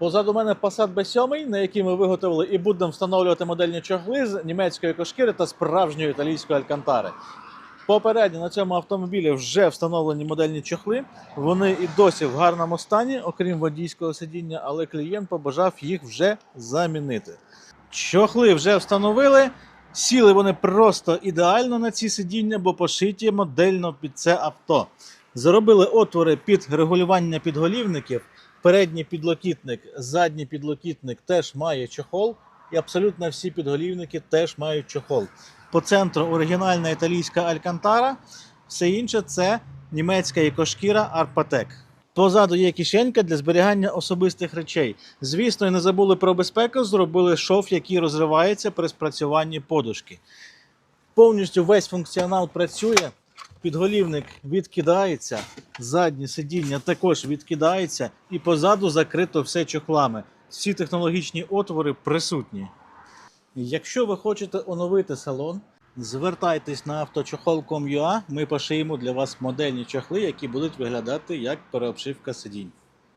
Позаду мене Passat B7, на який ми виготовили і будемо встановлювати модельні чохли з німецької кошкіри та справжньої італійської алькантари. Попередньо на цьому автомобілі вже встановлені модельні чохли. Вони і досі в гарному стані, окрім водійського сидіння, але клієнт побажав їх вже замінити. Чохли вже встановили. Сіли вони просто ідеально на ці сидіння, бо пошиті модельно під це авто. Заробили отвори під регулювання підголівників. Передній підлокітник, задній підлокітник теж має чохол, і абсолютно всі підголівники теж мають чохол. По центру оригінальна італійська Алькантара, все інше це німецька екошкіра Арпатек. Позаду є кишенька для зберігання особистих речей. Звісно, і не забули про безпеку, зробили шов, який розривається при спрацюванні подушки. Повністю весь функціонал працює. Підголівник відкидається, заднє сидіння також відкидається, і позаду закрито все чохлами. Всі технологічні отвори присутні. Якщо ви хочете оновити салон, звертайтесь на авточохол.com.ua, Ми пошиємо для вас модельні чохли, які будуть виглядати як переобшивка сидінь.